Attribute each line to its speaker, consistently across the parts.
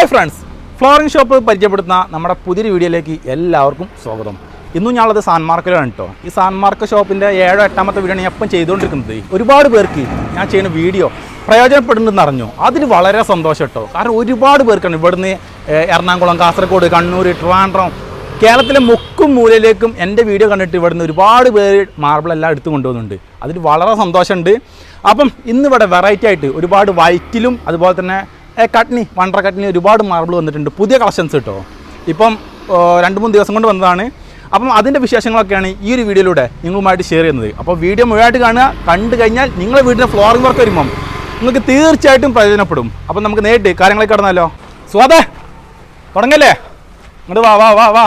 Speaker 1: hi friends flooring shop പരിചയപ്പെടുത്തുന്ന നമ്മുടെ പുതിയൊരു വീഡിയോയിലേക്ക് എല്ലാവർക്കും സ്വാഗതം ഇന്നും ഞാനുള്ളത് സാൻമാർക്കിലാണ് കേട്ടോ ഈ സാൻമാർക്ക് ഷോപ്പിൻ്റെ ഏഴോ എട്ടാമത്തെ വീഡിയോ ഞാൻ ഇപ്പം ചെയ്തുകൊണ്ടിരിക്കുന്നത് ഒരുപാട് പേർക്ക് ഞാൻ ചെയ്യുന്ന വീഡിയോ പ്രയോജനപ്പെടുന്നുണ്ടെന്ന് അറിഞ്ഞു അതിൽ വളരെ സന്തോഷം കേട്ടോ കാരണം ഒരുപാട് പേർക്കാണ് ഇവിടുന്ന് എറണാകുളം കാസർഗോഡ് കണ്ണൂർ ട്രിവാൻഡ്രം കേരളത്തിലെ മുക്കും മൂലയിലേക്കും എൻ്റെ വീഡിയോ കണ്ടിട്ട് ഇവിടുന്ന് ഒരുപാട് പേര് മാർബിൾ എല്ലാം എടുത്തു കൊണ്ടുപോകുന്നുണ്ട് അതിൽ വളരെ സന്തോഷമുണ്ട് അപ്പം ഇന്നിവിടെ വെറൈറ്റി ആയിട്ട് ഒരുപാട് വൈറ്റിലും അതുപോലെ തന്നെ കട്നി വണ്ടർ കട്നി ഒരുപാട് മാർബിൾ വന്നിട്ടുണ്ട് പുതിയ കളക്ഷൻസ് കിട്ടോ ഇപ്പം രണ്ട് മൂന്ന് ദിവസം കൊണ്ട് വന്നതാണ് അപ്പം അതിൻ്റെ വിശേഷങ്ങളൊക്കെയാണ് ഈ ഒരു വീഡിയോയിലൂടെ നിങ്ങളുമായിട്ട് ഷെയർ ചെയ്യുന്നത് അപ്പോൾ വീഡിയോ മുഴുവായിട്ട് കാണുക കണ്ടു കഴിഞ്ഞാൽ നിങ്ങളുടെ വീടിൻ്റെ ഫ്ലോറിംഗ് വർക്ക് വരുമ്പം നിങ്ങൾക്ക് തീർച്ചയായിട്ടും പ്രയോജനപ്പെടും അപ്പം നമുക്ക് നേരിട്ട് കാര്യങ്ങളൊക്കെ കടന്നാലോ സ്വാദേ തുടങ്ങല്ലേ ഇങ്ങോട്ട് വാ വാ വാ വാ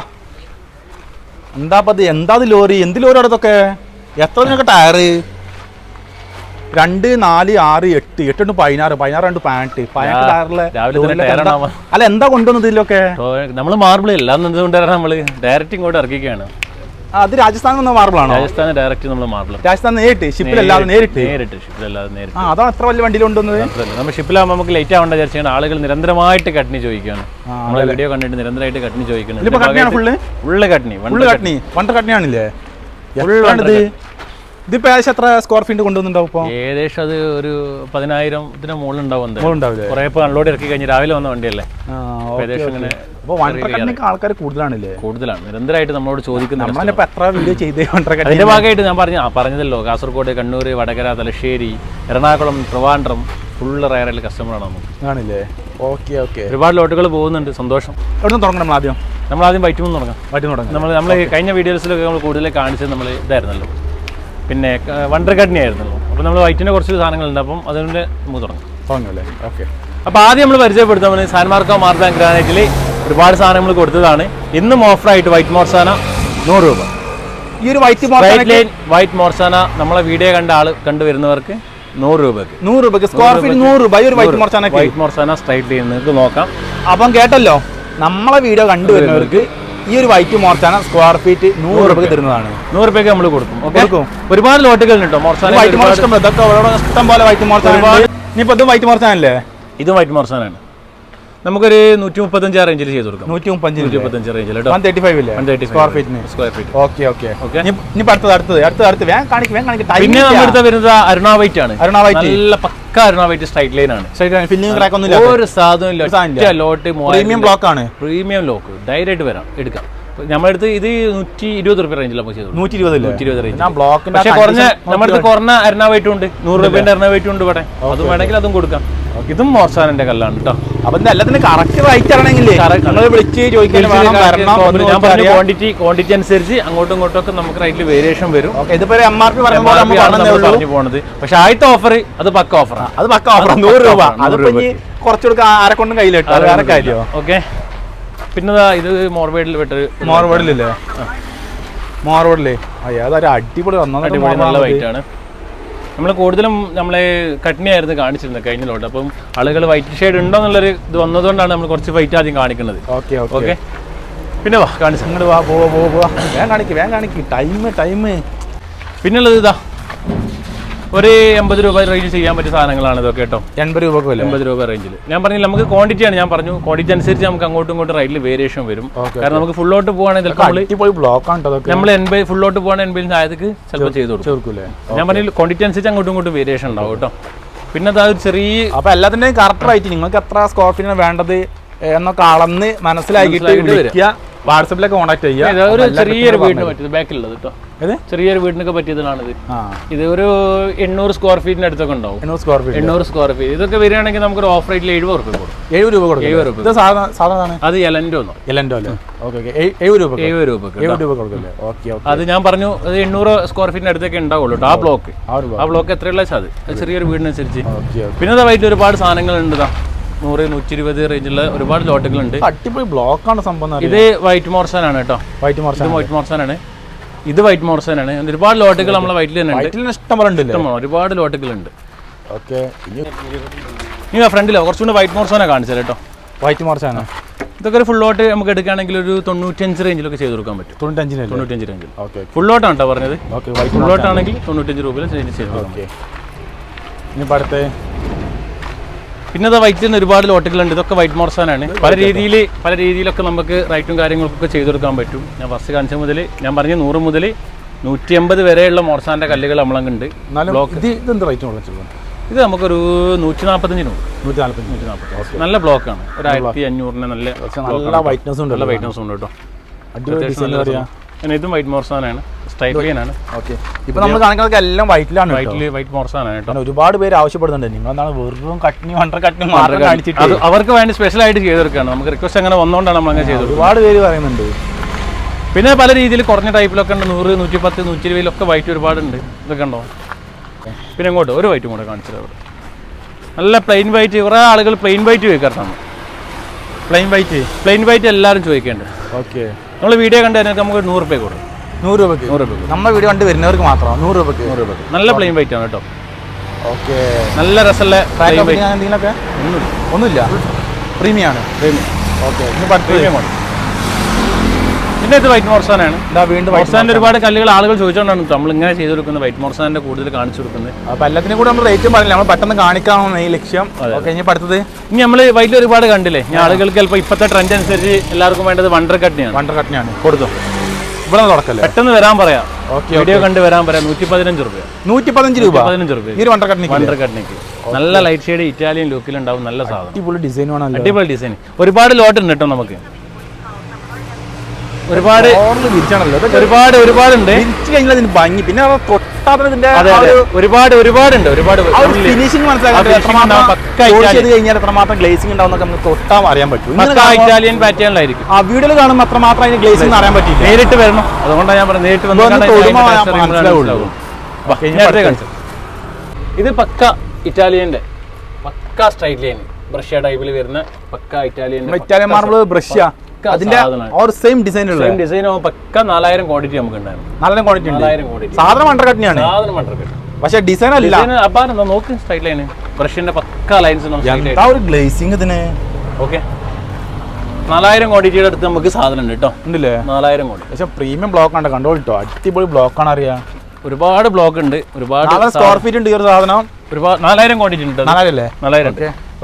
Speaker 1: എന്താ പത് എന്താ ലോറി എന്ത് ലോറി അടുത്തൊക്കെ എത്ര ടയർ രണ്ട് നാല് ആറ് എട്ട് എട്ട് രണ്ട് പതിനാറ് പതിനാറ് രണ്ട് പാൻറ്റ് അല്ല എന്താ കൊണ്ടുവന്നത് ഇതിലൊക്കെ നമ്മൾ മാർബിൾ ഇല്ല നമ്മൾ ഡയറക്റ്റ് ഇങ്ങോട്ട് ഇറക്കിയാണ് അത് രാജസ്ഥാൻ നിന്ന് മാർബിളാണോ രാജസ്ഥാൻ ഡയറക്റ്റ് നമ്മൾ മാർബിൾ രാജസ്ഥാൻ നേരിട്ട് ഷിപ്പിലല്ലാതെ നേരിട്ട് നേരിട്ട് ഷിപ്പിലല്ലാതെ നേരിട്ട് ആ അതാ അത്ര വലിയ വണ്ടിയിൽ കൊണ്ടുവന്നത് നമ്മൾ ഷിപ്പിലാകുമ്പോൾ നമുക്ക് ലേറ്റ് ആവേണ്ട വിചാരിച്ചാണ് ആളുകൾ നിരന്തരമായിട്ട് കട്ടിനി ചോദിക്കുകയാണ് നമ്മളെ വീഡിയോ കണ്ടിട്ട് നിരന്തരമായിട്ട് കട്ടിനി ചോദിക്കുന്നത് full Katni full Katni full Katni പണ്ട് കട്ടിനിയാണില്ലേ ഇതിപ്പോ ഏകദേശം എത്ര സ്ക്വയർ ഫീറ്റ് കൊണ്ടുവന്നുണ്ടാവും ഏകദേശം അത് ഒരു പതിനായിരത്തിന് മുകളിൽ ഉണ്ടാവും മുകളിലുണ്ടാവില്ലേ കുറെ അൺലോഡ് ഇറക്കി കഴിഞ്ഞ് രാവിലെ വന്ന വണ്ടിയല്ലേ ഏകദേശം ഇങ്ങനെ അപ്പോൾ വൺ ട്രക്കിനൊക്കെ ആൾക്കാർ കൂടുതലാണല്ലേ കൂടുതലാണ് നിരന്തരമായിട്ട് നമ്മളോട് ചോദിക്കുന്ന നമ്മളിപ്പോൾ എത്ര വീഡിയോ ചെയ്ത് വൺ ട്രക്ക് അതിന്റെ ഭാഗമായിട്ട് ഞാൻ പറഞ്ഞു പറഞ്ഞതല്ലോ കാസർഗോഡ് കണ്ണൂർ വടകര തലശ്ശേരി എറണാകുളം ട്രിവാൻഡ്രം ഫുള്ള് റയറിൽ കസ്റ്റമറാണ് നമുക്ക് ആണല്ലേ ഓക്കെ ഓക്കെ ഒരുപാട് ലോട്ടുകൾ പോകുന്നുണ്ട് സന്തോഷം എവിടെ തുടങ്ങണം ആദ്യം നമ്മൾ ആദ്യം വൈറ്റുമെന്ന് തുടങ്ങാം വൈറ്റും തുടങ്ങാം നമ്മൾ നമ്മൾ കഴിഞ്ഞ വീഡിയോസിലൊക്കെ നമ്മൾ കൂടുതൽ കാണിച്ചത് നമ്മൾ ഇതായിരുന്നല്ലോ പിന്നെ വണ്ടർ കഡ്നി ആയിരുന്നു അപ്പോൾ നമ്മൾ വൈറ്റിൻ്റെ കുറച്ച് സാധനങ്ങളുണ്ട് അപ്പം അതുകൊണ്ട് നമുക്ക് തുടങ്ങും തുടങ്ങും അല്ലേ ഓക്കെ അപ്പോൾ ആദ്യം നമ്മൾ പരിചയപ്പെടുത്താൻ സാൻമാർക്കോ മാർത്ത ഗ്രാനൈറ്റിൽ ഒരുപാട് സാധനങ്ങൾ കൊടുത്തതാണ് ഇന്നും ഓഫറായിട്ട് വൈറ്റ് മോർസാന നൂറ് രൂപ ഈ ഒരു വൈറ്റ് വൈറ്റ് ലൈൻ വൈറ്റ് മോർസാന നമ്മളെ വീഡിയോ കണ്ട ആൾ കണ്ടുവരുന്നവർക്ക് നൂറ് രൂപയ്ക്ക് നൂറ് രൂപയ്ക്ക് സ്ക്വയർ ഫീറ്റ് നൂറ് രൂപ ഈ ഒരു വൈറ്റ് മോർസാന വൈറ്റ് മോർസാന സ്ട്രൈറ്റ് ലൈൻ നിങ്ങൾക്ക് നോക്കാം അപ്പം കേട്ടല്ലോ നമ്മളെ വീഡിയോ കണ്ടുവരുന്നവർക്ക് ഈ ഒരു വൈറ്റ് മോർച്ചാണ് സ്ക്വയർ ഫീറ്റ് നൂറ് രൂപ തരുന്നതാണ് നൂറ് രൂപയ്ക്ക് നമ്മൾ കൊടുക്കും കൊടുക്കും ഒരുപാട് ലോട്ടുകൾ ഉണ്ടോ മോർച്ചാൻ വൈറ്റ് മോർച്ച ഇതൊക്കെ ഇഷ്ടം പോലെ വൈറ്റ് മോർച്ച ഇനിയിപ്പോൾ ഇതും വൈറ്റ് മോർച്ചാനല്ലേ ഇതും വൈറ്റ് മോർച്ചാനാണ് നമുക്കൊരു നൂറ്റി മുപ്പത്തഞ്ച് റേഞ്ചിൽ ചെയ്ത് കൊടുക്കാം നൂറ്റി മുപ്പത്തഞ്ച് നൂറ്റി മുപ്പത്തഞ്ച് റേഞ്ചിൽ വൺ തേർട്ടി ഫൈവ് ഇല്ലേ വൺ തേർട്ടി സ്ക്വയർ ഫീറ്റിന് square feet okay okay okay ഇനി അടുത്തത് അടുത്തത് അടുത്തത് അടുത്ത് വേഗം കാണിക്കും വേഗം കാണിക്കും പിന്നെ നമ്മുടെ അടുത്ത് വരുന്നത് അരുണ വൈറ്റ് ആണ് അരുണ വൈറ്റ് നല്ല കരുണാവായിട്ട് സ്ട്രൈറ്റ് ലൈൻ ആണ് ഒരു സാധനമില്ല ലോട്ട് പ്രീമിയം ബ്ലോക്ക് ആണ് പ്രീമിയം ലോക്ക് ഡയറക്റ്റ് വരാം എടുക്കാം നമ്മളടുത്ത് ഇത് നൂറ്റി ഇരുപത് റുപ്യ റേഞ്ചിൽ നമുക്ക് ചെയ്തു നൂറ്റി ഇരുപത് നൂറ്റി ഇരുപത് റേഞ്ച് ബ്ലോക്ക് പക്ഷേ കുറഞ്ഞ നമ്മുടെ അടുത്ത് കുറഞ്ഞ അരണ ഉണ്ട് നൂറ് റുപ്യന്റെ അരണ ഉണ്ട് ഇവിടെ അതും വേണമെങ്കിൽ അതും കൊടുക്കാം ഇതും മോർച്ചാനന്റെ കല്ലാണ് കേട്ടോ അപ്പൊ കറക്റ്റ് ആണെങ്കിൽ ക്വാണ്ടിറ്റി ക്വാണ്ടിറ്റി അനുസരിച്ച് അങ്ങോട്ടും ഇങ്ങോട്ടും ഒക്കെ നമുക്ക് റൈറ്റിൽ വേരിയേഷൻ വരും ഇതിപ്പോ എം ആർ പി പറഞ്ഞു പോണത് പക്ഷെ ആദ്യത്തെ ഓഫർ അത് പക്ക ഓഫറാണ് അത് പക്ക ഓഫർ നൂറ് രൂപ കുറച്ചുകൂടെ ആരെ കൊണ്ടും കയ്യിലിട്ടോ കാര്യമോ ഓക്കെ പിന്നെ ഇത് മോർവേഡിൽ വിട്ട് മോർവേഡിലില്ലേ മോർവേഡിലേ അയ്യാ അതൊരു അടിപൊളി വന്നത് അടിപൊളി നല്ല വൈറ്റ് ആണ് നമ്മൾ കൂടുതലും നമ്മളെ കട്ടിനെയായിരുന്നു കാണിച്ചിരുന്നത് കഴിഞ്ഞ ലോട്ട് അപ്പം ആളുകൾ വൈറ്റ് ഷെയ്ഡ് ഉണ്ടോ എന്നുള്ളൊരു ഇത് വന്നതുകൊണ്ടാണ് നമ്മൾ കുറച്ച് വൈറ്റ് ആദ്യം കാണിക്കുന്നത് ഓക്കെ ഓക്കെ പിന്നെ വാ കാണിച്ചു അങ്ങോട്ട് വാ പോവാ പോവാ വേഗം കാണിക്കും വേഗം കാണിക്കും ടൈം ടൈം പിന്നുള്ളത് ഇതാ ഒരു എൺപത് രൂപ റേഞ്ച് ചെയ്യാൻ പറ്റിയ സാധനങ്ങളാണ് ഇതൊക്കെ കേട്ടോ എൺപത് രൂപ എൺപത് രൂപ റേഞ്ചിൽ ഞാൻ പറഞ്ഞില്ല നമുക്ക് ക്വാണ്ടിറ്റി ആണ് ഞാൻ പറഞ്ഞു ക്വാണ്ടിറ്റി അനുസരിച്ച് നമുക്ക് അങ്ങോട്ടും ഇങ്ങോട്ടും റൈഡിൽ വേരിയേഷൻ വരും കാരണം നമുക്ക് ഫുള്ളോട്ട് പോകുകയാണെങ്കിൽ നമ്മൾ എൺപത് ഫുള്ളോട്ട് പോകുകയാണെങ്കിൽ എൺപതിൽ താഴത്തേക്ക് ചിലപ്പോൾ ചെയ്തു കൊടുക്കും ഞാൻ പറഞ്ഞില്ല ക്വാണ്ടിറ്റി അനുസരിച്ച് അങ്ങോട്ടും ഇങ്ങോട്ടും വേരിയേഷൻ ഉണ്ടാവും കേട്ടോ പിന്നെ അത് ചെറിയ അപ്പൊ എല്ലാത്തിന്റെയും കറക്റ്റ് റേറ്റ് നിങ്ങൾക്ക് എത്ര സ്ക്വയർ വേണ്ടത് എന്നൊക്കെ അളന്ന് മനസ്സിലാക്കിയിട്ട് വാട്സപ്പിലൊക്കെ കോൺടാക്ട് ചെയ്യുക ഒരു ചെറിയൊരു വീടിന് പറ്റിയത് ബാക്കിലുള്ളത് കേട്ടോ ചെറിയൊരു വീടിനൊക്കെ പറ്റിയതാണ് ഇത് ഇത് ഒരു എണ്ണൂറ് സ്ക്വയർ ഫീറ്റിന് അടുത്തൊക്കെ ഉണ്ടാവും എണ്ണൂറ് സ്ക്വയർ ഫീറ്റ് എണ്ണൂറ് സ്ക്വയർ ഫീറ്റ് ഇതൊക്കെ വരികയാണെങ്കിൽ നമുക്ക് ഒരു ഓഫ് റേറ്റിൽ എഴുപത് റുപ്യ കൊടുക്കും എഴുപത് രൂപ കൊടുക്കും എഴുപത് രൂപ സാധാരണ അത് എലൻഡോ എലൻഡോ അല്ലേ ഓക്കെ ഓക്കെ എഴുപത് രൂപ എഴുപത് രൂപ കൊടുക്കും രൂപ കൊടുക്കില്ലേ അത് ഞാൻ പറഞ്ഞു അത് എണ്ണൂറ് സ്ക്വയർ ഫീറ്റിന് അടുത്തൊക്കെ ഉണ്ടാവുള്ളൂ ആ ബ്ലോക്ക് ആ ബ്ലോക്ക് എത്രയുള്ള അത് ചെറിയൊരു വീടിനനുസരിച്ച് പിന്നെ അതായിട്ട് ഒരുപാട് സാധനങ്ങൾ ഉണ്ട് നൂറ് നൂറ്റി ഇരുപത് റേഞ്ചിലുള്ള ഒരുപാട് ലോട്ടുകളുണ്ട് അടിപൊളി ബ്ലോക്കാണ് സംഭവം ഇത് വൈറ്റ് മോർസൻ ആണ് കേട്ടോ വൈറ്റ് മോർസൻ വൈറ്റ് മോർസൻ ആണ് ഇത് വൈറ്റ് മോർസൻ ആണ് ഒരുപാട് ലോട്ടുകൾ നമ്മളെ വൈറ്റിൽ തന്നെ വൈറ്റിൽ ഇഷ്ടംപോലെ ഒരുപാട് ലോട്ടുകളുണ്ട് ഓക്കെ ഇനി ഫ്രണ്ടിലോ കുറച്ചുകൂടി വൈറ്റ് മോർസാനാണ് കാണിച്ചത് കേട്ടോ വൈറ്റ് ആണ് ഇതൊക്കെ ഒരു ഫുൾ ലോട്ട് നമുക്ക് എടുക്കുകയാണെങ്കിൽ ഒരു തൊണ്ണൂറ്റഞ്ച് റേഞ്ചിലൊക്കെ ചെയ്ത് കൊടുക്കാൻ പറ്റും തൊണ്ണൂറ്റഞ്ച് തൊണ്ണൂറ്റഞ്ച് റേഞ്ചിൽ ഓക്കെ ഫുൾ ലോട്ടാണ് കേട്ടോ പറഞ്ഞത് ഓക്കെ ഫുൾ ലോട്ടാണെങ്കിൽ തൊണ്ണൂറ്റഞ്ച് രൂപയിൽ ചെയ്ത് ഓക്കെ ഇനി അടുത്തേ പിന്നെ അത് വൈറ്റ് തന്നെ ഒരുപാട് ലോട്ടുകളുണ്ട് ഇതൊക്കെ വൈറ്റ് മോർസാനാണ് പല രീതിയിൽ പല രീതിയിലൊക്കെ നമുക്ക് റൈറ്റും കാര്യങ്ങൾക്കൊക്കെ ചെയ്തു കൊടുക്കാൻ പറ്റും ഞാൻ ഫസ്റ്റ് കാണിച്ച മുതൽ ഞാൻ പറഞ്ഞ നൂറ് മുതൽ നൂറ്റി അമ്പത് വരെയുള്ള മോർസാൻ്റെ കല്ലുകൾ നമ്മളങ്ങുണ്ട് ഇത് നമുക്കൊരു നൂറ്റി നാൽപ്പത്തഞ്ചിനും നൂറ്റി നാൽപ്പത്തി നല്ല ബ്ലോക്കാണ് ഒരു ആയിരത്തി അഞ്ഞൂറിന് നല്ല നല്ല വൈറ്റ്നസ് ഉണ്ട് നല്ല വൈറ്റ്നസ് ഉണ്ട് കേട്ടോ പിന്നെ ഇതും വൈറ്റ് മോർസാനാണ് സ്ട്രൈപ്ലിയനാണ് ഓക്കെ ഇപ്പൊ നമ്മൾ കണക്കാക്കി എല്ലാം വൈറ്റിലാണ് വൈറ്റിൽ വൈറ്റ് മോർസാനാണ് കേട്ടോ ഒരുപാട് പേര് ആവശ്യപ്പെടുന്നുണ്ട് നിങ്ങൾ എന്താണ് വെറും കട്ടിനി വണ്ടർ കട്ടിനി മാത്രം കാണിച്ചിട്ട് അവർക്ക് വേണ്ടി സ്പെഷ്യൽ ആയിട്ട് ചെയ്തെടുക്കുകയാണ് നമുക്ക് റിക്വസ്റ്റ് അങ്ങനെ വന്നുകൊണ്ടാണ് നമ്മൾ അങ്ങനെ ചെയ്തത് ഒരുപാട് പേര് പറയുന്നുണ്ട് പിന്നെ പല രീതിയിൽ കുറഞ്ഞ ടൈപ്പിലൊക്കെ ഉണ്ട് നൂറ് നൂറ്റി പത്ത് നൂറ്റി ഇരുപതിലൊക്കെ വൈറ്റ് ഒരുപാടുണ്ട് ഇതൊക്കെ ഉണ്ടോ പിന്നെ ഇങ്ങോട്ട് ഒരു വൈറ്റും കൂടെ കാണിച്ചത് നല്ല പ്ലെയിൻ വൈറ്റ് കുറേ ആളുകൾ പ്ലെയിൻ വൈറ്റ് ചോദിക്കാറുണ്ട് പ്ലെയിൻ വൈറ്റ് പ്ലെയിൻ വൈറ്റ് എല്ലാവരും ചോദിക്കേണ്ടത് ഓക്കെ നമ്മൾ വീഡിയോ കഴിഞ്ഞാൽ നമുക്ക് നൂറ് രൂപ കൊടുക്കും നൂറ് രൂപക്ക് നൂറ് രൂപ നമ്മുടെ വീഡിയോ കണ്ട് വരുന്നവർക്ക് മാത്രം നൂറ് രൂപക്ക് നൂറ് രൂപ നല്ല പ്ലെയിൻ വൈറ്റ് ആണ് കേട്ടോ ഓക്കെ നല്ല രസമുള്ള എന്തെങ്കിലുമൊക്കെ ഒന്നുമില്ല ഒന്നുമില്ല പ്രീമിയാണ് പ്രീമിയം ഓക്കെ പ്രീമിയം ആണ് വീണ്ടും ഇത് വൈറ്റ് മോർസാനാണ് ഇതാ വീണ്ടും മോർസാൻ്റെ ഒരുപാട് കല്ലുകൾ ആളുകൾ ചോദിച്ചുകൊണ്ടാണ് നമ്മൾ ഇങ്ങനെ ചെയ്തു കൊടുക്കുന്നത് വൈറ്റ് മോർസാൻ്റെ കൂടുതൽ കാണിച്ചു കൊടുക്കുന്നത് അപ്പോൾ എല്ലാത്തിനും കൂടെ നമ്മൾ റേറ്റും പറഞ്ഞില്ല നമ്മൾ പെട്ടെന്ന് കാണിക്കാമെന്ന് ഈ ലക്ഷ്യം ഓക്കെ ഇനി അടുത്തത് ഇനി നമ്മൾ വൈറ്റിൽ ഒരുപാട് കണ്ടില്ലേ ഞാൻ ആളുകൾക്ക് ചിലപ്പോൾ ഇപ്പോഴത്തെ ട്രെൻഡ് അനുസരിച്ച് എല്ലാവർക്കും വേണ്ടത് വണ്ടർ കട്ടിനെയാണ് വണ്ടർ കട്ടിനെയാണ് കൊടുത്തു ഇവിടെ തുടക്കല്ലേ പെട്ടെന്ന് വരാൻ പറയാം വീഡിയോ കണ്ട് വരാൻ പറയാം നൂറ്റി പതിനഞ്ച് രൂപ നൂറ്റി പതിനഞ്ച് രൂപ പതിനഞ്ച് രൂപ ഈ വണ്ടർ കട്ടിനിക്ക് വണ്ടർ കട്ടിനിക്ക് നല്ല ലൈറ്റ് ഷെയ്ഡ് ഇറ്റാലിയൻ ലുക്കിലുണ്ടാവും നല്ല സാധനം അടിപൊളി ഡിസൈൻ അടിപൊളി ഡിസൈൻ ഒരുപാട് ലോട്ട് ഉണ്ട് കേട്ടോ നമുക്ക് ഒരുപാട് ഒരുപാട് ഒരുപാട് ഉണ്ട് ഭംഗി പിന്നെ തൊട്ടാത്തതിന്റെ ഒരുപാട് ഒരുപാട് ഉണ്ട് ഒരുപാട് ഫിനിഷിംഗ് മനസ്സിലാക്കി കഴിഞ്ഞാൽ എത്രമാത്രം ഗ്ലേസിംഗ് ഉണ്ടാവും നമുക്ക് തൊട്ടാൻ അറിയാൻ പറ്റും ഇറ്റാലിയൻ പാറ്റേണിലായിരിക്കും ആ വീഡിയോയിൽ കാണുമ്പോൾ അത്രമാത്രം അതിന് ഗ്ലേസിംഗ് അറിയാൻ പറ്റില്ല നേരിട്ട് വരണം അതുകൊണ്ടാണ് ഞാൻ പറഞ്ഞത് നേരിട്ട് ഇത് പക്ക ഇറ്റാലിയന്റെ പക്ക സ്ട്രൈറ്റ് ലൈൻ ബ്രഷ്യ ടൈപ്പിൽ വരുന്ന പക്ക ഇറ്റാലിയൻ ഇറ്റാലിയൻ മാർബിൾ ബ്രഷ്യ അതിന്റെ ഒരു സെയിം ഡിസൈൻ ഉള്ള ഡിസൈൻ പക്ക നാലായിരം ക്വാണ്ടിറ്റി നമുക്ക് ഉണ്ടായിരുന്നു നാലായിരം ക്വാണ്ടിറ്റി നാലായിരം ക്വാണ്ടിറ്റി സാധനം അണ്ടർകട്ടിനാണ് സാധനം അണ്ടർകട്ട് പക്ഷെ ഡിസൈൻ അല്ല നോക്ക് സ്ട്രൈറ്റ് ലൈൻ ബ്രഷിന്റെ പക്ക ലൈൻസ് എന്താ ഒരു ഗ്ലേസിംഗ് ഇതിന് ഓക്കെ നാലായിരം ക്വാണ്ടിറ്റിയുടെ അടുത്ത് നമുക്ക് സാധനം ഉണ്ട് കേട്ടോ ഉണ്ടല്ലേ നാലായിരം ക്വാണ്ടിറ്റി പക്ഷേ പ്രീമിയം ബ്ലോക്ക് ആണ് കണ്ടോ കേട്ടോ അടിപൊളി ബ്ലോക്ക് ആണ് അറിയാം ഒരുപാട് ബ്ലോക്ക് ഉണ്ട് ഒരുപാട് സ്ക്വയർ ഫീറ്റ് ഉണ്ട് ഈ ഒരു സാധനം ഒരുപാട് നാലായിരം ക്വാണ്ടിറ്റി ഉണ്ട് നാലായിരം നാലായിരം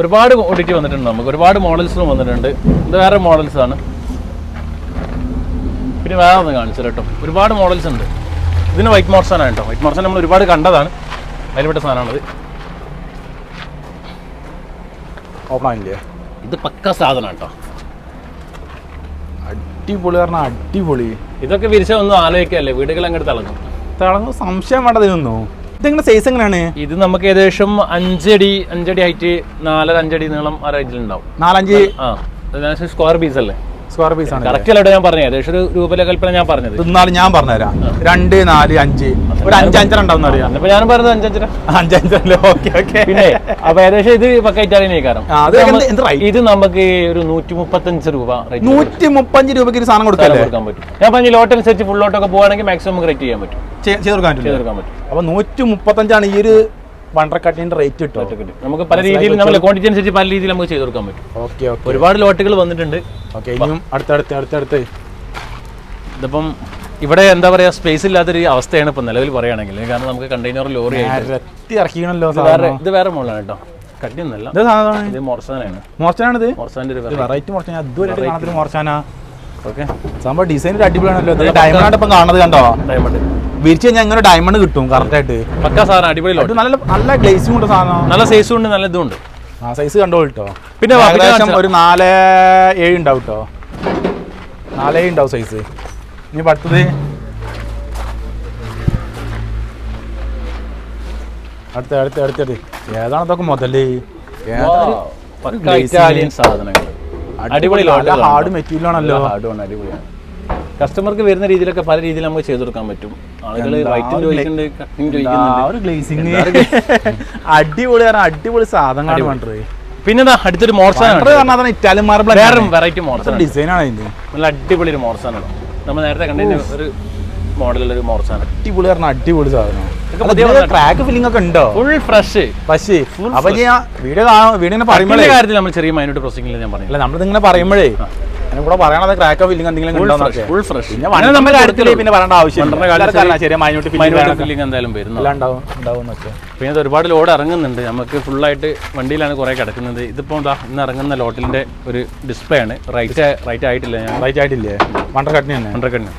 Speaker 1: ഒരുപാട് ക്വാണ്ടിറ്റി വന്നിട്ടുണ്ട് നമുക്ക് ഒരുപാട് മോഡൽസും വന്നിട്ടുണ്ട് ഇത് വേറെ മോഡൽസ് ആണ് പിന്നെ വേറെ ഒന്ന് കാണിച്ചു കേട്ടോ ഒരുപാട് മോഡൽസ് ഉണ്ട് ഇതിന് വൈറ്റ് ആണ് കേട്ടോ വൈറ്റ് മോർസാൻ നമ്മൾ ഒരുപാട് കണ്ടതാണ് അതിൽപ്പെട്ട സാധനമാണത് ഇത് പക്ക സാധനം കേട്ടോ അടിപൊളി പറഞ്ഞാൽ അടിപൊളി ഇതൊക്കെ വിരിച്ച ഒന്നും ആലോചിക്കല്ലേ വീടുകൾ അങ്ങോട്ട് തിളങ്ങും തിളങ്ങും സംശയം വേണ്ട നിന്നു ഇതെങ്ങനെ സൈസ് എങ്ങനെയാണ് ഇത് നമുക്ക് ഏകദേശം അഞ്ചടി അഞ്ചടി ഹൈറ്റ് നാലര അഞ്ചടി നീളം ആ റേഞ്ചിലുണ്ടാവും നാലഞ്ച് ആ സ്ക്വയർ പീസ് അല്ലേ സ്ക്വയർ കറക്റ്റ് ഞാൻ പറഞ്ഞത് ഏകദേശം ഒരു ഞാൻ പറഞ്ഞത് എന്നാലും ഞാൻ പറഞ്ഞുതരാം രണ്ട് നാല് അഞ്ച് ഒരു അഞ്ച് ഞാൻ പറഞ്ഞത് അഞ്ചഞ്ചര അഞ്ചഞ്ചരല്ലേ പിന്നെ അപ്പൊ ഏകദേശം ഇത് പക്ക ഇത് നമുക്ക് ഒരു നൂറ്റി മുപ്പത്തഞ്ച് രൂപ നൂറ്റി മുപ്പത്തഞ്ച് രൂപയ്ക്ക് ഒരു സാധനം കൊടുക്കാൻ പറ്റും ഞാൻ പറഞ്ഞ ലോട്ട് അനുസരിച്ച് ഫുൾ ലോട്ടൊക്കെ പോവാണെങ്കിൽ മാക്സിമം റേറ്റ് ചെയ്യാൻ പറ്റും ചെയ്തെടുക്കാൻ പറ്റും അപ്പൊ നൂറ്റി മുപ്പത്തഞ്ചാണ് ഈ ഒരു വണ്ടർക്കട്ടിന്റെ റേറ്റ് കിട്ടും നമുക്ക് പല രീതിയിൽ നമ്മൾ ക്വാണ്ടിറ്റി അനുസരിച്ച് പല രീതിയിൽ നമുക്ക് ചെയ്ത് പറ്റും ഓക്കെ ഒരുപാട് ലോട്ടുകൾ വന്നിട്ടുണ്ട് ഓക്കെ ഇനിയും അടുത്തടുത്ത് അടുത്തടുത്ത് ഇതിപ്പം ഇവിടെ എന്താ പറയുക സ്പേസ് ഇല്ലാത്തൊരു അവസ്ഥയാണ് ഇപ്പം നിലവിൽ പറയുകയാണെങ്കിൽ കാരണം നമുക്ക് കണ്ടെയ്നർ ലോറി ഇറക്കി ഇറക്കിയാണല്ലോ ഇത് വേറെ മോളാണ് കേട്ടോ ഇത് ഇത് ഡിസൈൻ അടിപൊളിയാണല്ലോ ഡയമണ്ട് കാണുന്നത് കണ്ടോ ഡയമണ്ട് കിട്ടും കറക്റ്റ് ആയിട്ട് അടിപൊളി നല്ല നല്ല ഗ്ലേസും ഉണ്ട് നല്ല സൈസും ഉണ്ട് നല്ല ഇതും ഉണ്ട് ആ സൈസ് കണ്ടോ കേട്ടോ പിന്നെ ഏകദേശം ഒരു നാല് ഏഴ് ഉണ്ടാവും കേട്ടോ ഏഴ് ഉണ്ടാവും സൈസ് ഇനി പട്ടത് അടുത്ത അടുത്ത അടുത്തത് ഏതാണ് ഇതൊക്കെ ഇറ്റാലിയൻ സാധനങ്ങൾ അടിപൊളി ഹാർഡ് മെറ്റീരിയൽ ആണല്ലോ ഹാർഡ് അടിപൊളിയാണ് കസ്റ്റമർക്ക് വരുന്ന രീതിയിലൊക്കെ പല രീതിയിൽ നമുക്ക് ചെയ്തു കൊടുക്കാൻ പറ്റും ആളുകൾ വൈറ്റും ചോദിക്കുന്നുണ്ട് കട്ടിങ് ചോദിക്കുന്നുണ്ട് അടിപൊളി അടിപൊളി സാധനങ്ങളാണ് വേണ്ടത് പിന്നെന്താ അടുത്തൊരു മോർസാണ് ഇറ്റാലിയൻ മാർബിൾ വേറെ വെറൈറ്റി മോർസ ഡിസൈനാണ് നല്ല അടിപൊളി ഒരു മോർസാണ് നമ്മൾ നേരത്തെ കണ്ടതിന് ഒരു മോഡലുള്ള ഒരു മോർസാണ് അടിപൊളി പറഞ്ഞാൽ അടിപൊളി സാധനം ക്രാക്ക് ഫില്ലിംഗ് ഒക്കെ ഉണ്ടോ ഫുൾ ഫ്രഷ് പക്ഷേ അപ്പൊ വീട് വീഡിയോ വീഡിയോ പറയുമ്പോഴേ കാര്യത്തിൽ നമ്മൾ ചെറിയ മൈനോട്ട് പ്രോസസ്സിംഗിൽ ഞാൻ പറഞ്ഞു നമ്മൾ ഇങ്ങനെ പറയുമ്പോഴേ ഫില്ലിംഗ് എന്തെങ്കിലും ഫുൾ ഫ്രഷ് പിന്നെ പിന്നെ ഫില്ലിംഗ് പിന്നെ ഒരുപാട് ലോഡ് ഇറങ്ങുന്നുണ്ട് നമുക്ക് ഫുള്ളായിട്ട് വണ്ടിയിലാണ് കുറേ കിടക്കുന്നത് ഇതിപ്പോ എന്താ ഇന്ന് ഇറങ്ങുന്ന ലോട്ടിന്റെ ഒരു ഡിസ്പ്ലേ ആണ് റൈറ്റ് റൈറ്റ് ആയിട്ടില്ല ഞാൻ റൈറ്റ് ആയിട്ടില്ലേ വണ്ടർ കട്ടിന് തന്നെ വണ്ടർ കട്ടിന്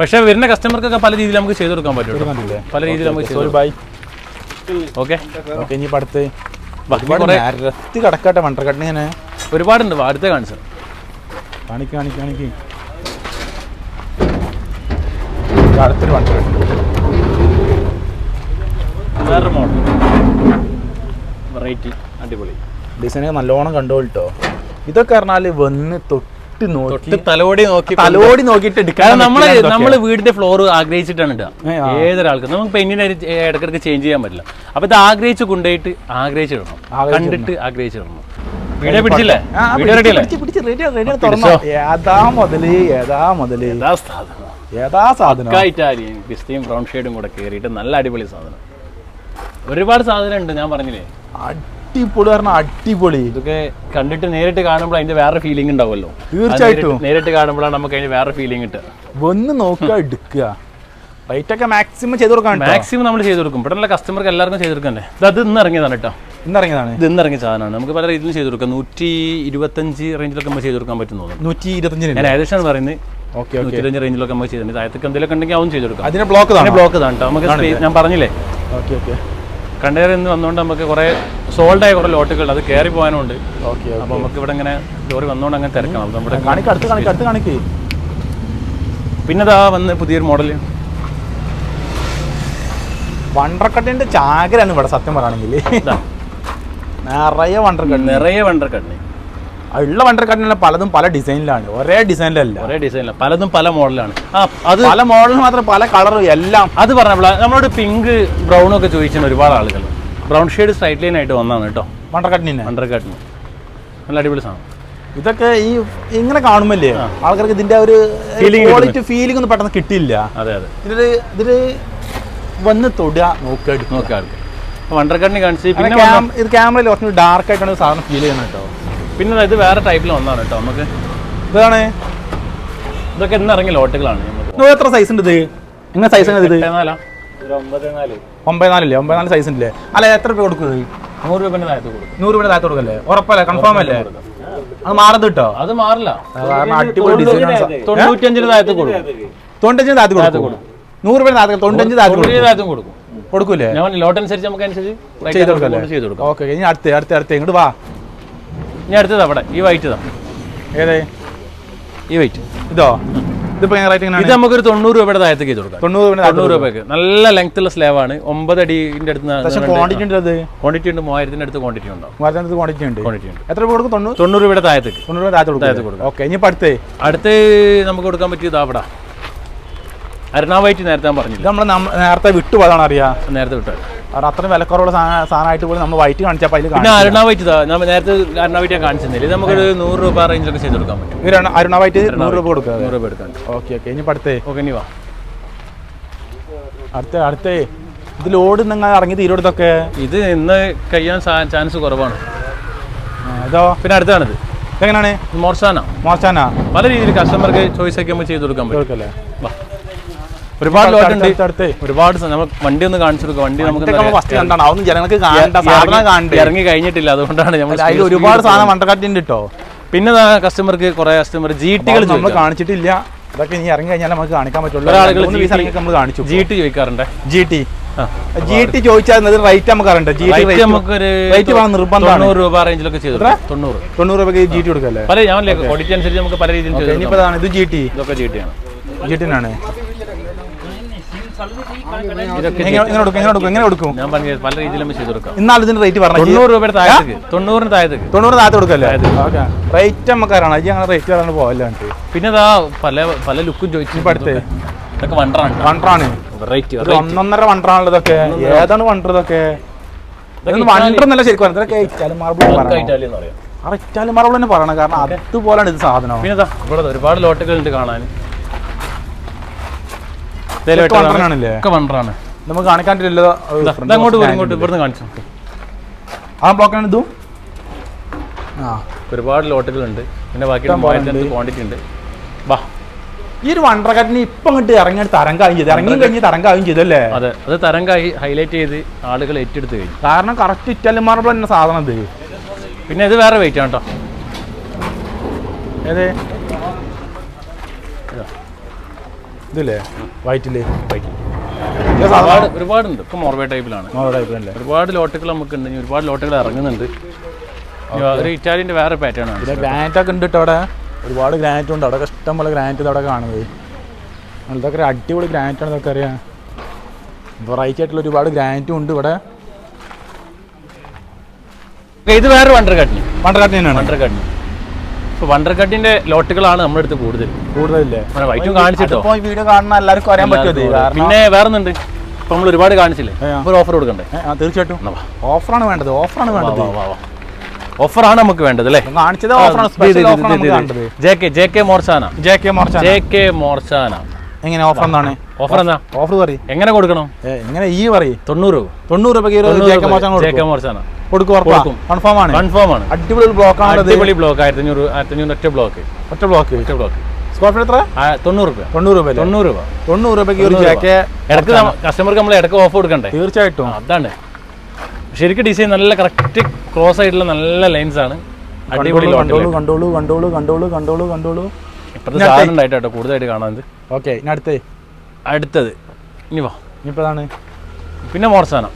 Speaker 1: പക്ഷേ വരുന്ന കസ്റ്റമർക്കൊക്കെ പല രീതിയിൽ നമുക്ക് ചെയ്ത് കൊടുക്കാൻ പറ്റും പല രീതിയിൽ നമുക്ക് ഒരു ബൈ ഓക്കെ ഇനി പടുത്ത് കിടക്കട്ടെ വണ്ടർ ഇങ്ങനെ ഒരുപാടുണ്ട് അടുത്ത കാണിച്ചു കാണിക്ക് കാണിക്ക് കാണിക്ക് അടുത്തൊരു വണ്ടി വേറൊരു മോഡൽ വെറൈറ്റി അടിപൊളി ഡിസൈനൊക്കെ നല്ലോണം കണ്ടോളിട്ടോ ഇതൊക്കെ പറഞ്ഞാല് വന്ന് തൊട്ട് നോക്കി തലോടി നോക്കി തലോടി നോക്കിയിട്ട് എടുക്കാം നമ്മള് നമ്മള് വീടിന്റെ ഫ്ലോർ ആഗ്രഹിച്ചിട്ടാണ് ഇടുക ഏതൊരാൾക്കും നമുക്ക് പെയിന്റിന് ഇടക്കിടക്ക് ചേഞ്ച് ചെയ്യാൻ പറ്റില്ല അപ്പൊ ഇത് ആഗ്രഹിച്ചു കൊണ്ടുപോയിട്ട് ആഗ്രഹിച്ചിടണം കണ്ടിട്ട് ആഗ്രഹിച്ചിടണം വീഡിയോ ബ്രൗൺ ഷെയ്ഡും കൂടെ കയറിയിട്ട് നല്ല അടിപൊളി സാധനം ഒരുപാട് സാധനം ഉണ്ട് ഞാൻ പറഞ്ഞില്ലേ അടിപൊളി പറഞ്ഞ അടിപൊളി ഇതൊക്കെ കണ്ടിട്ട് നേരിട്ട് കാണുമ്പോൾ അതിന്റെ വേറെ ഫീലിംഗ് ഉണ്ടാവുമല്ലോ തീർച്ചയായിട്ടും നേരിട്ട് കാണുമ്പോഴാണ് നമുക്ക് അതിന്റെ വേറെ ഫീലിംഗ് കിട്ടുക ഒന്ന് നോക്കുക എടുക്കുക റേറ്റ് ഒക്കെ മാക്സിമം ചെയ്ത് കൊടുക്കാൻ മാക്സിമം നമ്മൾ ചെയ്ത് കൊടുക്കും ഇവിടെ കസ്റ്റമർക്ക് എല്ലാവർക്കും ചെയ്ത് കൊടുക്കണ്ടേ ഇത് അത് ഇന്ന് ഇറങ്ങിയതാണ് കേട്ടോ ഇന്നിറങ്ങിയതാണ് ഇത് ഇന്നിറങ്ങിയ സാധനമാണ് നമുക്ക് പല രീതിയിലും ചെയ്തു കൊടുക്കാം നൂറ്റി ഇരുപത്തഞ്ച് റേഞ്ചിലൊക്കെ നമ്മൾ ചെയ്ത് കൊടുക്കാൻ പറ്റുന്നു നൂറ്റി ഇരുപത്തഞ്ചിന് ഞാൻ ഏകദേശമാണ് പറയുന്നത് ഇരുപത്തഞ്ച് റേഞ്ചിലൊക്കെ നമുക്ക് ചെയ്തിട്ടുണ്ട് താഴത്തേക്ക് എന്തെങ്കിലും ഉണ്ടെങ്കിൽ അവൻ ചെയ്ത് കൊടുക്കാം അതിന് ബ്ലോക്ക് തന്നെ ബ്ലോക്ക് ഇതാണ് കേട്ടോ നമുക്ക് ഞാൻ പറഞ്ഞില്ലേ ഓക്കെ ഓക്കെ കണ്ടെയ്നർ എന്ന് വന്നുകൊണ്ട് നമുക്ക് കുറേ സോൾഡ് ആയ കുറേ ലോട്ടുകൾ അത് കയറി പോകാനുണ്ട് ഓക്കെ അപ്പോൾ നമുക്ക് ഇവിടെ ഇങ്ങനെ ലോറി വന്നുകൊണ്ട് അങ്ങനെ തിരക്കണം നമ്മുടെ അടുത്ത് കാണിക്ക് പിന്നെ ഇതാ വന്ന് പുതിയൊരു മോഡൽ വണ്ടർക്കട്ടിൻ്റെ ചാകരാണ് ഇവിടെ സത്യം പറയുകയാണെങ്കിൽ നിറയെ വണ്ടർ കണ്ണി നിറയെ വണ്ടർ കണ്ണി ഉള്ള വണ്ടർ കണ്ണിലെ പലതും പല ഡിസൈനിലാണ് ഒരേ ഡിസൈനിലല്ല ഒരേ ഡിസൈനിലാണ് പലതും പല മോഡലാണ് ആ അത് പല മോഡൽ മാത്രം പല കളറും എല്ലാം അത് പറഞ്ഞപ്പോൾ നമ്മളോട് പിങ്ക് ബ്രൗൺ ഒക്കെ ചോദിച്ചാൽ ഒരുപാട് ആളുകൾ ബ്രൗൺ ഷെയ്ഡ് സ്ട്രൈറ്റ് ലൈൻ ആയിട്ട് വന്നതാണ് കേട്ടോ വണ്ടർ കട്ടിന് വണ്ടർ കട്ടിന് നല്ല അടിപൊളി സാധനം ഇതൊക്കെ ഈ ഇങ്ങനെ കാണുമല്ലേ ആൾക്കാർക്ക് ഇതിന്റെ ഒരു ക്വാളിറ്റി ഫീലിംഗ് ഒന്നും പെട്ടെന്ന് കിട്ടില്ല അതെ അതെ ഇതില് ഇതില് വന്ന് തൊടുക നോക്കുക നോക്കുക വണ്ടർക്കണ്ണി കാണിച്ച് പിന്നെ ഇത് ക്യാമറയിൽ കുറച്ച് ഡാർക്ക് ആയിട്ടാണ് സാധനം ഫീൽ ചെയ്യുന്നത് കേട്ടോ പിന്നെ ഇത് വേറെ ടൈപ്പിൽ ഒന്നാണ് കേട്ടോ നമുക്ക് ഇതാണ് ഇതൊക്കെ ഇന്ന് ഇറങ്ങിയ ലോട്ടുകളാണ് എത്ര സൈസ് ഉണ്ട് ഇത് എങ്ങനെ സൈസ് ഇത് ഒമ്പത് നാലല്ലേ ഒമ്പത് നാല് സൈസ് ഉണ്ടല്ലേ അല്ല എത്ര രൂപ കൊടുക്കുന്നത് നൂറ് രൂപ നൂറ് രൂപ താഴത്ത് കൊടുക്കല്ലേ ഉറപ്പല്ലേ കൺഫേം അല്ലേ അത് മാറുന്നു കേട്ടോ അത് മാറില്ല തൊണ്ണൂറ്റഞ്ചിന് താഴത്ത് കൊടുക്കും തൊണ്ണൂറ്റഞ്ചിന് താഴത്ത് കൊടുക്കും നൂറ് രൂപ താഴത്ത് തൊണ്ണൂറ്റഞ്ച് താഴത്ത് കൊടുക്കും കൊടുക്കൂലേ ഞാൻ ലോട്ട് അനുസരിച്ച് നമുക്ക് അനുസരിച്ച് ചെയ്ത് കൊടുക്കാം കൊടുക്കാം ഓക്കെ ഇനി അടുത്ത അടുത്ത അടുത്ത ഇങ്ങോട്ട് വാ ഇനി അടുത്തത് അവിടെ ഈ വൈറ്റ് ഇതാ ഏതേ ഈ വൈറ്റ് ഇതോ ഇത് നമുക്കൊരു തൊണ്ണൂറ് രൂപയുടെ താഴത്തേക്ക് ചെയ്ത് കൊടുക്കാം തൊണ്ണൂറ് രൂപയ്ക്ക് നല്ല ലെങ്ത് ഉള്ള ലെങ്ത്തുള്ള ആണ് ഒമ്പത് അടിന്റെ അടുത്ത് ക്വാണ്ടിറ്റി ഉണ്ട് ക്വാണ്ടിറ്റി ഉണ്ട് മൂവായിരത്തിന്റെ അടുത്ത് ക്വാണ്ടിറ്റി ഉണ്ടോ ക്വാണ്ടിറ്റി ഉണ്ട് ക്വാണ്ടിറ്റി ഉണ്ട് എത്ര രൂപ കൊടുക്കും തൊണ്ണൂറ് രൂപയുടെ താഴത്തേക്ക് തൊണ്ണൂറ് രൂപ താഴത്തേക്ക് കൊടുക്കാം ഓക്കെ ഇനി അടുത്ത് അടുത്ത് നമുക്ക് കൊടുക്കാൻ പറ്റിയത് അവിടെ അരുണാവൈറ്റ് നേരത്തെ പറഞ്ഞു ഇത് നമ്മൾ നേരത്തെ വിട്ടു പോയതാണ് അറിയാ നേരത്തെ വിട്ടു കാരണം അത്രയും വിലക്കുറവുള്ള സാധനമായിട്ട് പോലും നമ്മൾ വൈറ്റ് കാണിച്ചപ്പോൾ അതിൽ പിന്നെ അരുണ വൈറ്റ് നമ്മൾ നേരത്തെ അരുണ വൈറ്റ് ഞാൻ കാണിച്ചിരുന്നില്ല നമുക്കൊരു നൂറ് രൂപ റേഞ്ചിലൊക്കെ ചെയ്ത് കൊടുക്കാൻ പറ്റും ഇവരാണ് അരുണ വൈറ്റ് നൂറ് രൂപ കൊടുക്കുക നൂറ് രൂപ എടുക്കാൻ ഓക്കെ ഓക്കെ ഇനി പഠിത്തേ ഓക്കെ ഇനി വാ അടുത്ത അടുത്തേ ഇത് ലോഡ് നിങ്ങൾ ഇറങ്ങി തീരോടത്തൊക്കെ ഇത് ഇന്ന് കഴിയാൻ ചാൻസ് കുറവാണ് ഇതോ പിന്നെ അടുത്താണിത് എങ്ങനെയാണ് മോർസാന മോർസാന പല രീതിയിൽ കസ്റ്റമർക്ക് ചോയ്സ് ഒക്കെ നമ്മൾ ചെയ്ത് കൊടുക്കാൻ പറ്റും വാ ഒരുപാട് ലോട്ടുണ്ട് ഒരുപാട് നമ്മൾ വണ്ടി ഒന്ന് കാണിച്ചു കൊടുക്കുക വണ്ടി നമുക്ക് ഫസ്റ്റ് കണ്ടാണ് അതൊന്നും ജനങ്ങൾക്ക് കാണണ്ട ഇറങ്ങി കഴിഞ്ഞിട്ടില്ല അതുകൊണ്ടാണ് നമ്മൾ അതിൽ ഒരുപാട് സാധനം മണ്ടക്കാട്ടിൻ്റെ കേട്ടോ പിന്നെ കസ്റ്റമർക്ക് കുറെ കസ്റ്റമർ ജി ടികൾ നമ്മൾ കാണിച്ചിട്ടില്ല അതൊക്കെ ഇനി ഇറങ്ങി കഴിഞ്ഞാൽ നമുക്ക് കാണിക്കാൻ പറ്റുള്ളൂ നമ്മൾ കാണിച്ചു ജി ടി ചോദിക്കാറുണ്ട് ജി ടി ജി ടി ചോദിച്ചാൽ റേറ്റ് നമുക്ക് അറിയണ്ട ജി ടി റേറ്റ് തൊണ്ണൂറ് രൂപ റേഞ്ചിലൊക്കെ ചെയ്തു തൊണ്ണൂറ് തൊണ്ണൂറ് രൂപയ്ക്ക് ജി ടി കൊടുക്കല്ലേ പല ഞാൻ ക്വാളിറ്റി അനുസരിച്ച് നമുക്ക് പല രീതിയിൽ ഇനിയിപ്പോ ഇത് ജി ടി ഇതൊക്കെ ജി ടി ആണ് ജി ടി ആണ് ഞാൻ പല രീതിയിലും കൊടുക്കാം ഇതിന്റെ റേറ്റ് പറഞ്ഞു റേറ്റ് അജി അങ്ങനെ റേറ്റ് പിന്നെ പല പല ഇതൊക്കെ വണ്ടറാണ് വണ്ടറാണ് ഇതൊക്കെ ഏതാണ് ഇതൊക്കെ ശരിക്കും മാർബിൾ ഇറ്റാലിയൻ മാർബിൾ തന്നെ പറയണം കാരണം അതുപോലെയാണ് ഇത് സാധനം പിന്നെ ഇവിടെ ഒരുപാട് ലോട്ടുകൾ ഉണ്ട് കാണാൻ ഒക്കെ വണ്ടറാണ് നമുക്ക് കാണിക്കാൻ പറ്റില്ലല്ലോ അങ്ങോട്ട് ഇങ്ങോട്ട് ഇവിടുന്ന് കാണിച്ചു ആ ബ്ലോക്കാണ് ഇതും ആ ഒരുപാട് ലോട്ടുകളുണ്ട് പിന്നെ ബാക്കി ക്വാണ്ടിറ്റി ഉണ്ട് വാ ഈ ഒരു വണ്ടർ വണ്ടർകാറ്റിന് ഇപ്പൊ അങ്ങോട്ട് ഇറങ്ങി തരംഗായും ചെയ്ത് ഇറങ്ങി കഴിഞ്ഞ് തരംഗായും ചെയ്തല്ലേ അതെ അത് തരംഗായി ഹൈലൈറ്റ് ചെയ്ത് ആളുകൾ ഏറ്റെടുത്ത് കഴിഞ്ഞു കാരണം കറക്റ്റ് ഇറ്റാലിയൻ മാർബിൾ തന്നെ സാധനം ഇത് പിന്നെ ഇത് വേറെ വെയിറ്റ് ആണ് കേട്ടോ ഏത് ഇതില്ലേ വൈറ്റില് വൈറ്റിൽ ഒരുപാട് ഒരുപാടുണ്ട് ഇപ്പം മോർവേ ടൈപ്പിലാണ് ഒരുപാട് ലോട്ടുകൾ നമുക്ക് ഉണ്ട് ഒരുപാട് ലോട്ടുകൾ ഇറങ്ങുന്നുണ്ട് ഒരു ഇറ്റാലിയൻ്റെ വേറെ പാറ്റേൺ ആണ് ഗ്രാനൈറ്റ് ഒക്കെ ഉണ്ട് കേട്ടോ അവിടെ ഒരുപാട് ഗ്രാനൈറ്റ് ഉണ്ട് അവിടെ ഇഷ്ടംപോലെ ഗ്രാനൈറ്റ് അവിടെ കാണുന്നത് ഇതൊക്കെ അടിപൊളി ഗ്രാനൈറ്റ് ആണ് ഇതൊക്കെ അറിയാം വെറൈറ്റി ആയിട്ടുള്ള ഒരുപാട് ഗ്രാനൈറ്റും ഉണ്ട് ഇവിടെ ഇത് വേറെ വണ്ടർ കാട്ടിനി വണ്ടർ കാട്ടിനാണ് വണ്ടർ കാട്ടിനി വണ്ടർ കട്ടിന്റെ ലോട്ടുകളാണ് നമ്മുടെ അടുത്ത് കൂടുതൽ കൂടുതലില്ലേ വൈറ്റും കാണിച്ചിട്ടോ വീഡിയോ കാണുന്ന എല്ലാവർക്കും അറിയാൻ പറ്റും പിന്നെ വേറൊന്നുണ്ട് ഇപ്പൊ നമ്മൾ ഒരുപാട് കാണിച്ചില്ലേ ഒരു ഓഫർ കൊടുക്കണ്ടേ തീർച്ചയായിട്ടും ഓഫറാണ് വേണ്ടത് ഓഫറാണ് വേണ്ടത് ഓഫറാണ് നമുക്ക് വേണ്ടത് അല്ലേ കാണിച്ചത് ഓഫറാണ് ജെ കെ ജെ കെ മോർച്ചാന ജെ കെ മോർച്ചാന ജെ കെ മോർച്ചാന എങ്ങനെ ഓഫർ എന്താണ് ഓഫർ എന്നാ ഓഫർ പറയും എങ്ങനെ കൊടുക്കണം എങ്ങനെ ഈ പറയും തൊണ്ണൂറ് തൊണ്ണൂറ് രൂപ ജെ കെ മോർച്ചാന ആണ് ആണ് അടിപൊളി ബ്ലോക്ക് ആണ് ബ്ലോക്ക് ആയിരത്തി അഞ്ഞൂറ് ആയിരത്തി അഞ്ഞൂറ് ഒറ്റ ബ്ലോക്ക് ഒറ്റ ബ്ലോക്ക് ഒറ്റ ബ്ലോക്ക് എത്ര രൂപയ്ക്ക് ഒരു കസ്റ്റമർക്ക് നമ്മൾ ഇടക്ക് ഓഫ് കൊടുക്കണ്ടേ തീർച്ചയായിട്ടും അതാണ് ശരിക്കും ഡിസൈൻ നല്ല കറക്റ്റ് ക്രോസ് ആയിട്ടുള്ള നല്ല ലൈൻസ് ആണ് കണ്ടോളൂ കണ്ടോളൂ കണ്ടോളൂ കണ്ടോളൂ കണ്ടോളൂ കൂടുതലായിട്ട് കാണാൻ അടുത്തത് അടുത്തത് ഇനി വാ ഇനിയിപ്പോ പിന്നെ മോർസാനം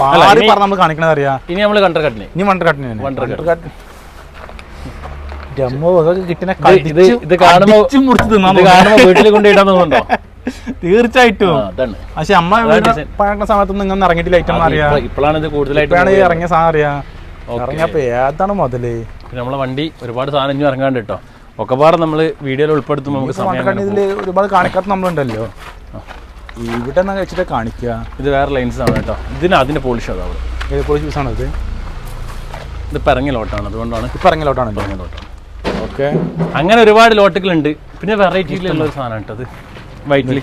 Speaker 1: പാറി നമ്മൾ ഇനി നമ്മൾ ഇനി വണ്ടർ വണ്ടർ തീർച്ചയായിട്ടും പക്ഷെ അമ്മ പഴക്കുന്ന സമയത്തൊന്നും ഇങ്ങനെ ഇറങ്ങിയിട്ടില്ല ഐറ്റം അറിയാം ഇപ്പോഴാണ് ഇത് കൂടുതലായിട്ട് ഇറങ്ങിയ സാധനം അറിയാം ഇറങ്ങിയപ്പോ ഏതാണ് മുതല് നമ്മളെ വണ്ടി ഒരുപാട് സാധനം ഇനി ഇറങ്ങാണ്ട് കേട്ടോ ഒക്കെപാടെ നമ്മൾ വീഡിയോയിൽ ഉൾപ്പെടുത്തുമ്പോൾ നമുക്ക് ഒരുപാട് കാണിക്കാത്ത നമ്മളുണ്ടല്ലോ ഇവിടെ നിന്ന് വെച്ചിട്ട് കാണിക്കുക ഇത് വേറെ ലൈൻസ് ആണ് കേട്ടോ ഇതിന് അതിൻ്റെ പോളിഷ് അതാ അവിടെ ഏത് പോളിഷ് ജ്യൂസാണ് ഇത് ഇത് പിറങ്ങി ലോട്ടാണ് അതുകൊണ്ടാണ് പിറങ്ങി ലോട്ടാണ് പിറങ്ങി ലോട്ടാണ് ഓക്കെ അങ്ങനെ ഒരുപാട് ലോട്ടുകളുണ്ട് പിന്നെ വെറൈറ്റിയിലുള്ള ഒരു സാധനം കേട്ടത് വൈറ്റിൽ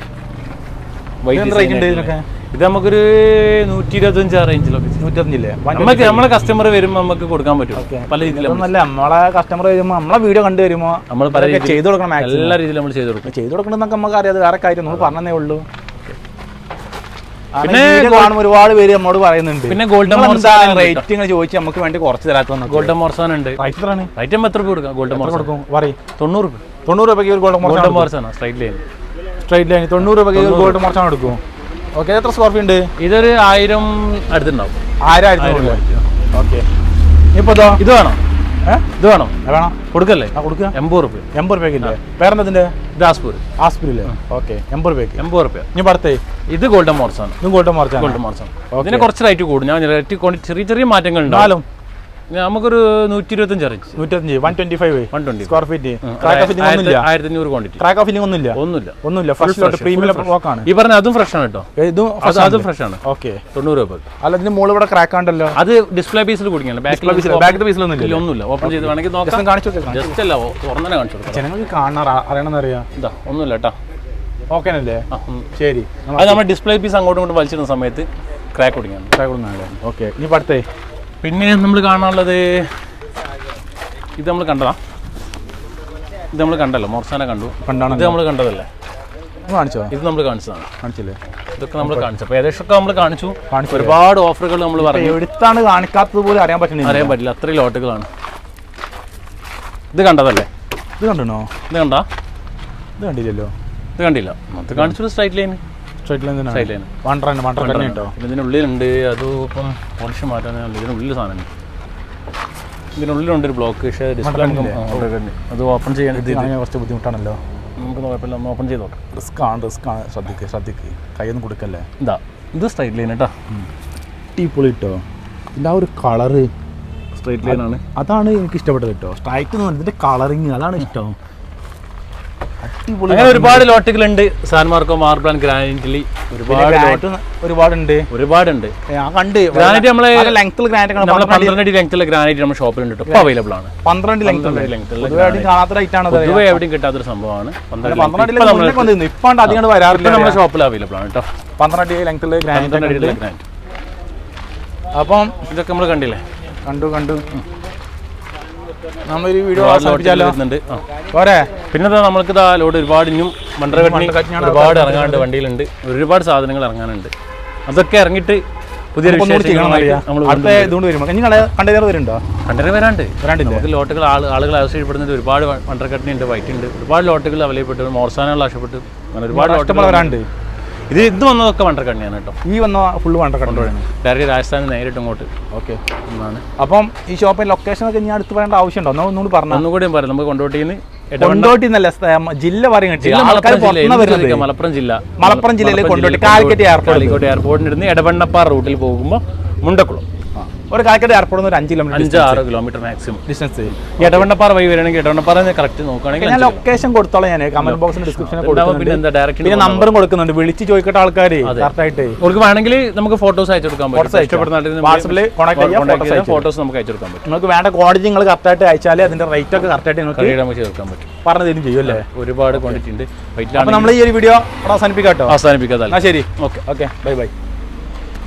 Speaker 1: വൈറ്റ് ഇത് നമുക്കൊരു നൂറ്റി ഇരുപത്തഞ്ച് ആ റേഞ്ചിലൊക്കെ നൂറ്റഞ്ചില്ലേ നമുക്ക് നമ്മളെ കസ്റ്റമർ വരുമ്പോൾ നമുക്ക് കൊടുക്കാൻ പറ്റും പല രീതിയിലും നല്ല നമ്മളെ കസ്റ്റമർ വരുമ്പോൾ നമ്മളെ വീഡിയോ കണ്ടു വരുമ്പോൾ നമ്മൾ പല രീതിയിൽ ചെയ്തു കൊടുക്കണം എല്ലാ രീതിയിലും നമ്മൾ ചെയ്തു കൊടുക്കും ചെയ്തു കൊടുക്കണമെന്നൊക്കെ നമുക്ക് അറിയാതെ വേറെ കാര്യം നമ്മൾ പറഞ്ഞതേ ഉള്ളൂ പിന്നെ കാണുമ്പോൾ ഒരുപാട് പേര് നമ്മോട് പറയുന്നുണ്ട് പിന്നെ ഗോൾഡൻ റേറ്റിംഗ് ചോദിച്ച് നമുക്ക് വേണ്ടി കുറച്ച് തരാത്ത ഗോൾഡൻ മോർസാൻ ഉണ്ട് റൈറ്ററാണ് എത്ര രൂപ കൊടുക്കാം ഗോൾഡൻ മോർസാൻ തൊണ്ണൂറ് തൊണ്ണൂറ് രൂപയ്ക്ക് golden golden straight line straight line തൊണ്ണൂറ് രൂപയ്ക്ക് ഗോൾഡൻ മോർസാൻ എടുക്കും ഓക്കെ എത്ര സ്ക്വയർ ഉണ്ട് ഇതൊരു ആയിരം അടുത്തുണ്ടാവും ആയിരം ആയിരത്തി ഓക്കെ ഇപ്പൊ ഇതോ ഇത് വേണം ഇത് വേണം വേണം കൊടുക്കല്ലേ ആ കൊടുക്കുക എൺപത് റുപ്യ എൺപത് റുപ്യക്കില്ലേ വേറെ എന്തിൻ്റെ ഇത് ആസ്പൂർ ആസ്പൂരില്ലേ ഓക്കെ എൺപത് റുപ്യക്ക് എൺപത് റുപ്യ ഞാൻ പറത്തേ ഇത് ഗോൾഡൻ മോർസാണ് ഇത് ഗോൾഡൻ മോർച്ചാണ് ഗോൾഡൻ മോർസാണ് ഇതിന് കുറച്ച് റേറ്റ് കൂടും ഞാൻ റേറ്റ് ചെറിയ ചെറിയ മാറ്റങ്ങൾ ഉണ്ടാവും നമുക്കൊരു നൂറ്റി ഇരുപത്തഞ്ച് ഇറങ്ങി നൂറ്റഞ്ച് one twenty five one twenty square feet crack filling ഒന്നുമില്ല ആയിരത്തി അഞ്ഞൂറ് ക്വാണ്ടിറ്റി ക്രാക്ക് ഫില്ലിംഗ് ഒന്നുമില്ല ഒന്നുമില്ല ഒന്നുമില്ല ഫസ്റ്റ് പ്രീമിയം ആണ് ഈ പറഞ്ഞ അതും ഫ്രഷ് ആണ് കേട്ടോ ഇതും അതും ഫ്രഷ് ആണ് ഓക്കെ തൊണ്ണൂറ് രൂപ അല്ല ഇതിന് മുകളിൽ ഇവിടെ ക്രാക്ക് ഉണ്ടല്ലോ അത് ഡിസ്പ്ലേ പീസിൽ കൂടിയാണ് ബാക്ക് പീസിൽ ബാക്ക് പീസിൽ ഒന്നുമില്ല ഒന്നുമില്ല ഓപ്പൺ ചെയ്ത് വേണമെങ്കിൽ നോക്കാം കാണിച്ചു ജസ്റ്റ് അല്ല തുറന്നെ കാണിച്ചു കൊടുക്കാം ജനങ്ങൾക്ക് കാണാൻ അറിയണമെന്നറിയാം ഇതാ ഒന്നുമില്ല കേട്ടോ ഓക്കെ അല്ലേ ശരി അത് നമ്മൾ ഡിസ്പ്ലേ പീസ് അങ്ങോട്ടും ഇങ്ങോട്ടും വലിച്ചിരുന്ന സമയത്ത് ക്രാക്ക് കുടുങ്ങിയാണ് ക്രാക്ക് കുടുങ്ങാണ് ഓക്കെ ഇനി പഠിത്തേ പിന്നെ നമ്മൾ കാണാനുള്ളത് ഇത് നമ്മൾ കണ്ടതാ ഇത് നമ്മൾ കണ്ടല്ലോ മോർസാന കണ്ടു കണ്ടാണ് ഇത് നമ്മൾ കണ്ടതല്ലേ കാണിച്ചോ ഇത് നമ്മൾ കാണിച്ചതാണ് കാണിച്ചില്ലേ ഇതൊക്കെ നമ്മൾ കാണിച്ചു അപ്പൊ ഏകദേശം ഒക്കെ നമ്മൾ കാണിച്ചു ഒരുപാട് ഓഫറുകൾ നമ്മൾ പറഞ്ഞു എടുത്താണ് കാണിക്കാത്തത് അറിയാൻ പറ്റുന്നത് അറിയാൻ പറ്റില്ല അത്രയും ലോട്ടുകളാണ് ഇത് കണ്ടതല്ലേ ഇത് കണ്ടോ ഇത് കണ്ടാ ഇത് കണ്ടില്ലല്ലോ ഇത് കണ്ടില്ല അത് കാണിച്ചു സ്ട്രൈറ്റ് ലൈൻ സ്ട്രൈറ്റ് ലൈൻ തന്നെ സ്ട്രൈറ്റ് ലൈൻ വണ്ടർ തന്നെ വണ്ടർ തന്നെ ഉണ്ടോ ഇതിനുള്ളിലുണ്ട് അത് ഇപ്പോൾ പോളിഷ് മാറ്റാൻ ഇതിനുള്ളിൽ സാധനം ഇതിനുള്ളിലുണ്ട് ഒരു ബ്ലോക്ക് പക്ഷേ ഡിസ്പ്ലേ അത് ഓപ്പൺ ചെയ്യാൻ കുറച്ച് ബുദ്ധിമുട്ടാണല്ലോ നമുക്ക് കുഴപ്പമില്ല ഒന്ന് ഓപ്പൺ ചെയ്ത് നോക്കാം റിസ്ക് ആണ് റിസ്ക് ആണ് ശ്രദ്ധിക്കുക ശ്രദ്ധിക്കുക കൈയൊന്നും കൊടുക്കല്ലേ ഇതാ ഇത് സ്ട്രൈറ്റ് ലൈൻ കേട്ടോ ടീ പൊളി കിട്ടോ ഇതിൻ്റെ ആ ഒരു കളറ് സ്ട്രൈറ്റ് ലൈൻ ആണ് അതാണ് എനിക്ക് ഇഷ്ടപ്പെട്ടത് കേട്ടോ സ്ട്രൈറ്റ് എന്ന് പറഞ്ഞാൽ ഇതിൻ്റെ കളറിങ് അതാണ് ഇഷ്ടം അടിപൊളി അങ്ങനെ ഒരുപാട് ലോട്ടുകൾ ഉണ്ട് സാൻമാർക്കോ മാർബിൾ ആൻഡ് ഗ്രാനൈറ്റിലി ഒരുപാട് ഒരുപാടുണ്ട് ഒരുപാടുണ്ട് കണ്ട് ഗ്രാനൈറ്റ് നമ്മളെ ലെങ്ത്തിൽ ഗ്രാനൈറ്റ് പന്ത്രണ്ട് അടി ലെങ്ത്തുള്ള ഗ്രാനൈറ്റ് നമ്മുടെ ഷോപ്പിൽ ഉണ്ട് ഇപ്പോൾ അവൈലബിൾ ആണ് പന്ത്രണ്ട് പൊതുവെ എവിടെയും കിട്ടാത്തൊരു സംഭവമാണ് പന്ത്രണ്ട് ഇപ്പം അധികം വരാറില്ല നമ്മുടെ ഷോപ്പിൽ അവൈലബിൾ ആണ് കേട്ടോ പന്ത്രണ്ട് അടി ലെങ്ത്തുള്ള ഗ്രാനൈറ്റ് ഗ്രാനൈറ്റ് അപ്പം ഇതൊക്കെ നമ്മൾ കണ്ടില്ലേ കണ്ടു കണ്ടു നമ്മളൊരു വീഡിയോ പോരെ പിന്നെ നമ്മൾക്ക് ഇതാ ലോഡ് ഒരുപാട് ഇനിയും മണ്ടരവെട്ടി ഒരുപാട് ഇറങ്ങാണ്ട് വണ്ടിയിലുണ്ട് ഒരുപാട് സാധനങ്ങൾ ഇറങ്ങാനുണ്ട് അതൊക്കെ ഇറങ്ങിയിട്ട് ലോട്ടുകൾ ആളുകൾ ആവശ്യപ്പെടുന്നത് ഒരുപാട് മണ്ടരക്കട്ടിനുണ്ട് വൈറ്റ് ഉണ്ട് ഒരുപാട് ലോട്ടുകൾ അവലയപ്പെട്ടു മോർസാനുകൾ ആവശ്യപ്പെട്ടു അങ്ങനെ ഒരുപാട് ലോട്ടുകൾ വരാണ്ട് ഇത് ഇത് വന്നതൊക്കെ വണ്ടർകണ്ണിയാണ് കേട്ടോ ഈ വന്ന ഫുള്ള് വണ്ടർകണ്ണിയാണ് ഡയറക്റ്റ് രാജസ്ഥാനിൽ നേരിട്ട് ഇങ്ങോട്ട് ഓക്കെ അപ്പം ഈ ഷോപ്പിൽ ലൊക്കേഷൻ ഒക്കെ ഞാൻ അടുത്ത് പറയേണ്ട ആവശ്യമുണ്ടോ എന്നാൽ ഒന്നുകൂടി പറഞ്ഞു ഒന്നുകൂടി പറയാം നമുക്ക് കൊണ്ടോട്ടിന്ന് ജില്ല മലപ്പുറം ജില്ല മലപ്പുറം ജില്ലയിലെ കൊണ്ടോട്ടി കാലിക്കറ്റ് എയർപോർട്ട് കാലിക്കോട്ട് എയർപോർട്ടിന് ഇടന്ന് എടവണ്ണപ്പാറ റൂട്ടിൽ പോകുമ്പോൾ മുണ്ടക്കുളം ഒരു കാക്കട എയർപോർട്ട് ഒരു അഞ്ച് കിലോമീറ്റർ അഞ്ച് ആറ് കിലോമീറ്റർ മാക്സിമം ഡിസ്റ്റൻസ് ഇടവണ്ണപ്പാറ വഴി വരികയാണെങ്കിൽ ഇടവണ്ണപ്പാറ കറക്റ്റ് നോക്കുകയാണെങ്കിൽ ഞാൻ ലൊക്കേഷൻ കൊടുത്തോളാം ഞാൻ കമന്റ് ബോക്സിന് ഡിസ്ക്രിപ്ഷനിൽ ഡയറക്റ്റ് പിന്നെ നമ്പറും കൊടുക്കുന്നുണ്ട് വിളിച്ച് ചോദിക്കട്ടെ ആൾക്കാർ കറക്റ്റായിട്ട് അവർക്ക് വേണമെങ്കിൽ നമുക്ക് ഫോട്ടോസ് അയച്ചു കൊടുക്കാൻ പറ്റും ഇഷ്ടപ്പെടുന്ന വാട്സപ്പിൽ കോൺടാക്ട് ചെയ്യാം ഫോട്ടോസ് നമുക്ക് അയച്ചു കൊടുക്കാൻ പറ്റും നിങ്ങൾക്ക് വേണ്ട ക്വാളിറ്റി നിങ്ങൾ കറക്റ്റായിട്ട് അയച്ചാൽ അതിന്റെ റേറ്റ് ഒക്കെ കറക്റ്റായിട്ട് നിങ്ങൾക്ക് നമുക്ക് ചേർക്കാൻ പറ്റും പറഞ്ഞു തരും ചെയ്യും അല്ലേ ഒരുപാട് ക്വാണ്ടിറ്റി ഉണ്ട് നമ്മൾ ഈ ഒരു വീഡിയോ അവസാനിപ്പിക്കാം കേട്ടോ അവസാനിപ്പിക്കാം ശരി ഓക്കെ ഓക്കെ ബൈ ബൈ